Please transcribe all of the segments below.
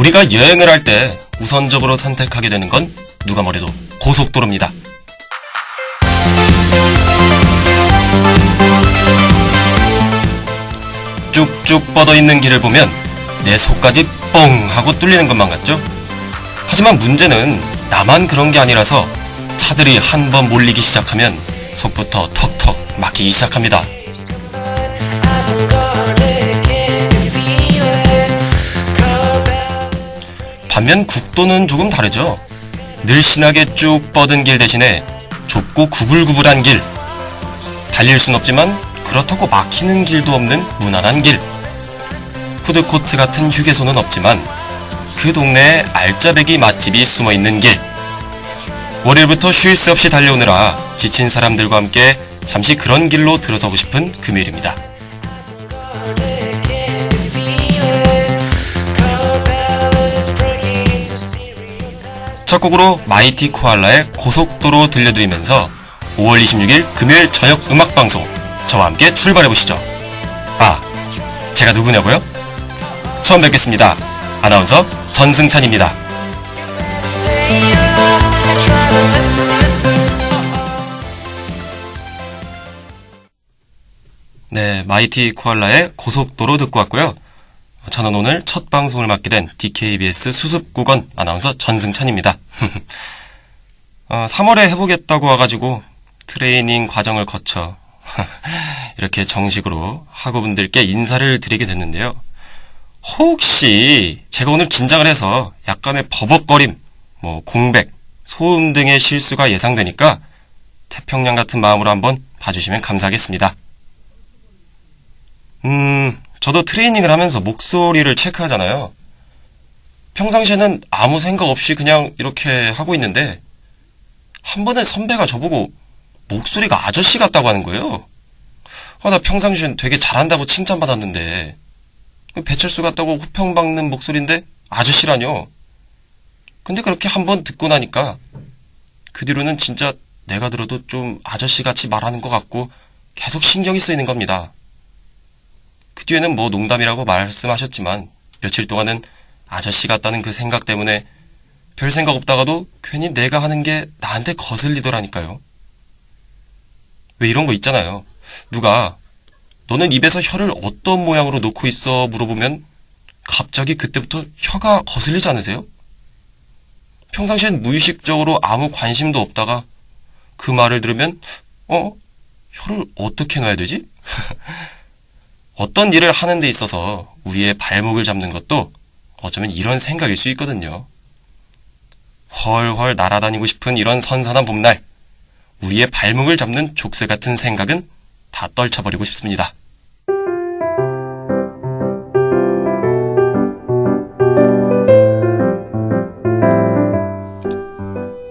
우리가 여행을 할 때 우선적으로 선택하게 되는 건 누가 뭐래도 고속도로입니다. 쭉쭉 뻗어 있는 길을 보면 내 속까지 뻥 하고 뚫리는 것만 같죠? 하지만 문제는 나만 그런 게 아니라서 차들이 한 번 몰리기 시작하면 속부터 턱턱 막히기 시작합니다. 반면 국도는 조금 다르죠. 늘씬하게 쭉 뻗은 길 대신에 좁고 구불구불한 길. 달릴 순 없지만 그렇다고 막히는 길도 없는 무난한 길. 푸드코트 같은 휴게소는 없지만 그 동네에 알짜배기 맛집이 숨어 있는 길. 월요일부터 쉴 새 없이 달려오느라 지친 사람들과 함께 잠시 그런 길로 들어서고 싶은 금요일입니다. 첫 곡으로 마이티 코알라의 고속도로 들려드리면서 5월 26일 금요일 저녁 음악방송 저와 함께 출발해보시죠. 아, 제가 누구냐고요? 처음 뵙겠습니다. 아나운서 전승찬입니다. 네, 마이티 코알라의 고속도로 듣고 왔고요. 저는 오늘 첫 방송을 맡게 된 DKBS 수습국원 아나운서 전승찬입니다. 어, 3월에 해보겠다고 와가지고 트레이닝 과정을 거쳐 이렇게 정식으로 학우분들께 인사를 드리게 됐는데요. 혹시 제가 오늘 긴장을 해서 약간의 버벅거림, 뭐 공백, 소음 등의 실수가 예상되니까 태평양 같은 마음으로 한번 봐주시면 감사하겠습니다. 음, 저도 트레이닝을 하면서 목소리를 체크하잖아요. 평상시에는 아무 생각 없이 그냥 이렇게 하고 있는데, 한 번에 선배가 저보고 목소리가 아저씨 같다고 하는 거예요. 아, 나 평상시엔 되게 잘한다고 칭찬받았는데, 배철수 같다고 호평받는 목소리인데, 아저씨라뇨. 근데 그렇게 한 번 듣고 나니까, 그 뒤로는 진짜 내가 들어도 좀 아저씨 같이 말하는 것 같고, 계속 신경이 쓰이는 겁니다. 그 뒤에는 뭐 농담이라고 말씀하셨지만 며칠 동안은 아저씨 같다는 그 생각 때문에 별 생각 없다가도 괜히 내가 하는 게 나한테 거슬리더라니까요. 왜 이런 거 있잖아요. 누가 너는 입에서 혀를 어떤 모양으로 놓고 있어 물어보면 갑자기 그때부터 혀가 거슬리지 않으세요? 평상시엔 무의식적으로 아무 관심도 없다가 그 말을 들으면 어? 혀를 어떻게 놔야 되지? 어떤 일을 하는 데 있어서 우리의 발목을 잡는 것도 어쩌면 이런 생각일 수 있거든요. 헐헐 날아다니고 싶은 이런 선선한 봄날, 우리의 발목을 잡는 족쇄 같은 생각은 다 떨쳐버리고 싶습니다.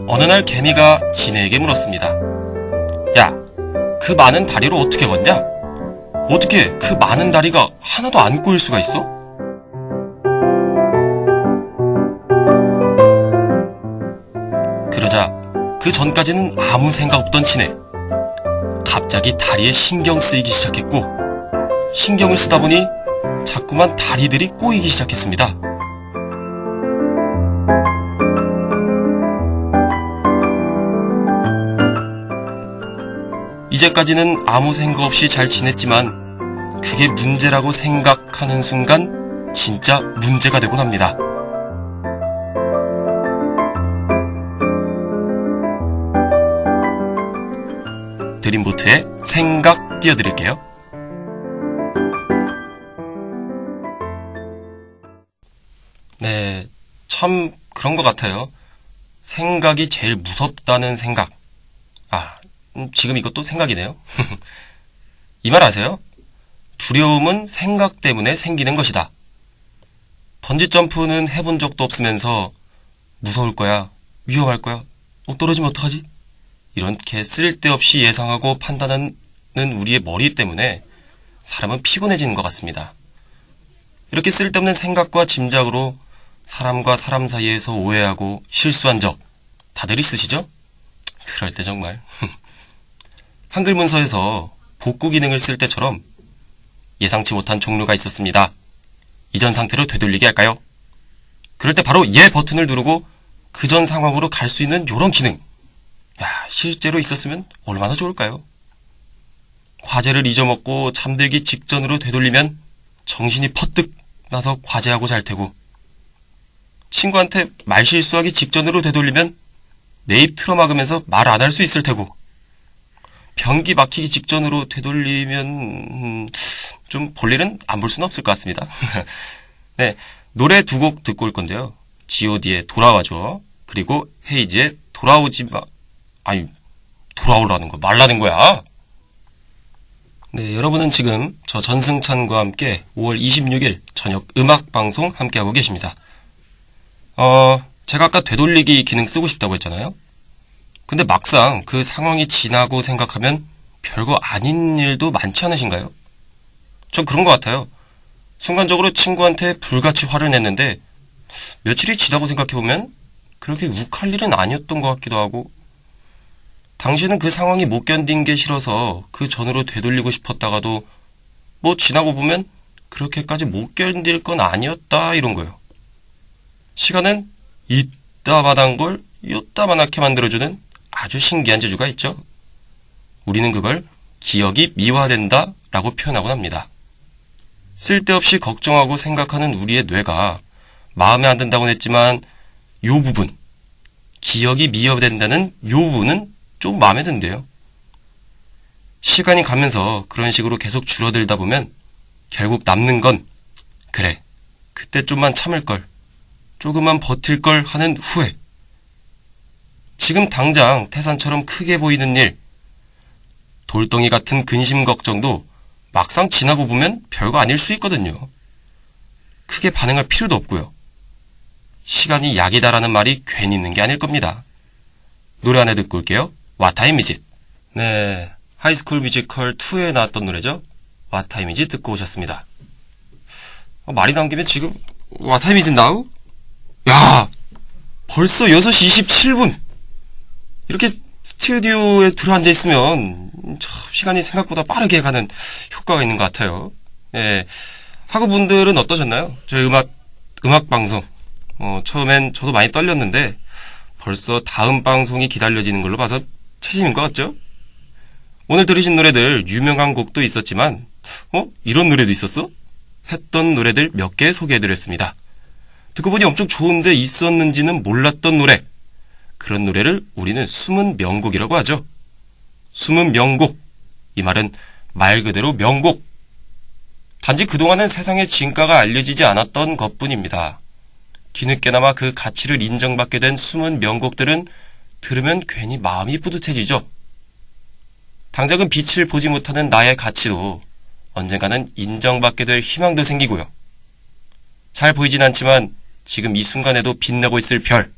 어느 날 개미가 지네에게 물었습니다. 야, 그 많은 다리로 어떻게 걷냐? 어떻게 그 많은 다리가 하나도 안 꼬일 수가 있어? 그러자 그 전까지는 아무 생각 없던 지네. 갑자기 다리에 신경 쓰이기 시작했고, 신경을 쓰다 보니 자꾸만 다리들이 꼬이기 시작했습니다. 이제까지는 아무 생각 없이 잘 지냈지만 그게 문제라고 생각하는 순간 진짜 문제가 되곤 합니다. 드림보트의 생각 띄워드릴게요. 네, 참 그런 것 같아요. 생각이 제일 무섭다는 생각. 아, 음, 지금 이것도 생각이네요. 이 말 아세요? 두려움은 생각 때문에 생기는 것이다. 번지점프는 해본 적도 없으면서 무서울 거야, 위험할 거야, 어, 떨어지면 어떡하지? 이렇게 쓸데없이 예상하고 판단하는 우리의 머리 때문에 사람은 피곤해지는 것 같습니다. 이렇게 쓸데없는 생각과 짐작으로 사람과 사람 사이에서 오해하고 실수한 적 다들 있으시죠? 그럴 때 정말 한글 문서에서 복구 기능을 쓸 때처럼 예상치 못한 종류가 있었습니다. 이전 상태로 되돌리게 할까요? 그럴 때 바로 얘 버튼을 누르고 그 전 상황으로 갈 수 있는 요런 기능. 야, 실제로 있었으면 얼마나 좋을까요? 과제를 잊어먹고 잠들기 직전으로 되돌리면 정신이 퍼뜩 나서 과제하고 잘 테고 친구한테 말 실수하기 직전으로 되돌리면 내 입 틀어막으면서 말 안 할 수 있을 테고 변기 막히기 직전으로 되돌리면 음, 좀 볼 일은 안 볼 수는 없을 것 같습니다. 네, 노래 두 곡 듣고 올 건데요. G.O.D의 돌아와줘 그리고 헤이즈의 돌아오지 마 아니 돌아오라는 거 말라는 거야. 네, 여러분은 지금 저 전승찬과 함께 5월 26일 저녁 음악 방송 함께하고 계십니다. 어, 제가 아까 되돌리기 기능 쓰고 싶다고 했잖아요. 근데 막상 그 상황이 지나고 생각하면 별거 아닌 일도 많지 않으신가요? 전 그런 것 같아요. 순간적으로 친구한테 불같이 화를 냈는데 며칠이 지나고 생각해보면 그렇게 욱할 일은 아니었던 것 같기도 하고 당시에는 그 상황이 못 견딘 게 싫어서 그 전으로 되돌리고 싶었다가도 뭐 지나고 보면 그렇게까지 못 견딜 건 아니었다 이런 거예요. 시간은 이따마한 걸 요따만하게 만들어주는 아주 신기한 재주가 있죠. 우리는 그걸 기억이 미화된다 라고 표현하곤 합니다. 쓸데없이 걱정하고 생각하는 우리의 뇌가 마음에 안 든다고는 했지만 요 부분, 기억이 미화된다는 요 부분은 좀 마음에 든대요. 시간이 가면서 그런 식으로 계속 줄어들다 보면 결국 남는 건 그래, 그때 좀만 참을 걸, 조금만 버틸 걸 하는 후회. 지금 당장 태산처럼 크게 보이는 일, 돌덩이 같은 근심 걱정도 막상 지나고 보면 별거 아닐 수 있거든요. 크게 반응할 필요도 없고요. 시간이 약이다라는 말이 괜히 있는 게 아닐 겁니다. 노래 하나 듣고 올게요. 와타임 이짓. 네. 하이스쿨 뮤지컬 2에 나왔던 노래죠. 와타임 이짓 듣고 오셨습니다. 어, 말이 나온 김에 지금 와타임 이짓 나우? 야! 벌써 6시 27분! 이렇게 스튜디오에 들어앉아 있으면 참 시간이 생각보다 빠르게 가는 효과가 있는 것 같아요. 예. 학우분들은 어떠셨나요? 저희 음악, 음악 방송. 어, 처음엔 저도 많이 떨렸는데 벌써 다음 방송이 기다려지는 걸로 봐서 최신인 것 같죠? 오늘 들으신 노래들 유명한 곡도 있었지만 어? 이런 노래도 있었어? 했던 노래들 몇 개 소개해드렸습니다. 듣고 보니 엄청 좋은데 있었는지는 몰랐던 노래. 그런 노래를 우리는 숨은 명곡이라고 하죠. 숨은 명곡. 이 말은 말 그대로 명곡. 단지 그동안은 세상의 진가가 알려지지 않았던 것 뿐입니다. 뒤늦게나마 그 가치를 인정받게 된 숨은 명곡들은 들으면 괜히 마음이 뿌듯해지죠. 당장은 빛을 보지 못하는 나의 가치도 언젠가는 인정받게 될 희망도 생기고요. 잘 보이진 않지만 지금 이 순간에도 빛나고 있을 별.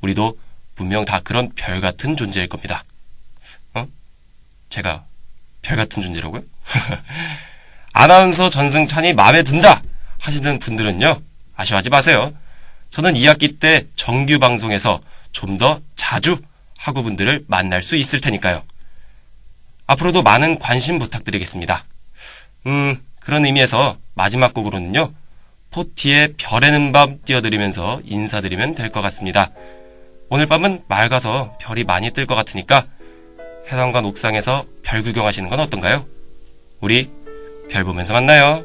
우리도 분명 다 그런 별 같은 존재일 겁니다. 어? 제가 별 같은 존재라고요? 아나운서 전승찬이 마음에 든다 하시는 분들은요. 아쉬워하지 마세요. 저는 2학기 때 정규 방송에서 좀 더 자주 학우분들을 만날 수 있을 테니까요. 앞으로도 많은 관심 부탁드리겠습니다. 음, 그런 의미에서 마지막 곡으로는요. 포티의 별에는 밤 띄워드리면서 인사드리면 될 것 같습니다. 오늘 밤은 맑아서 별이 많이 뜰 것 같으니까 해상관 옥상에서 별 구경하시는 건 어떤가요? 우리 별 보면서 만나요.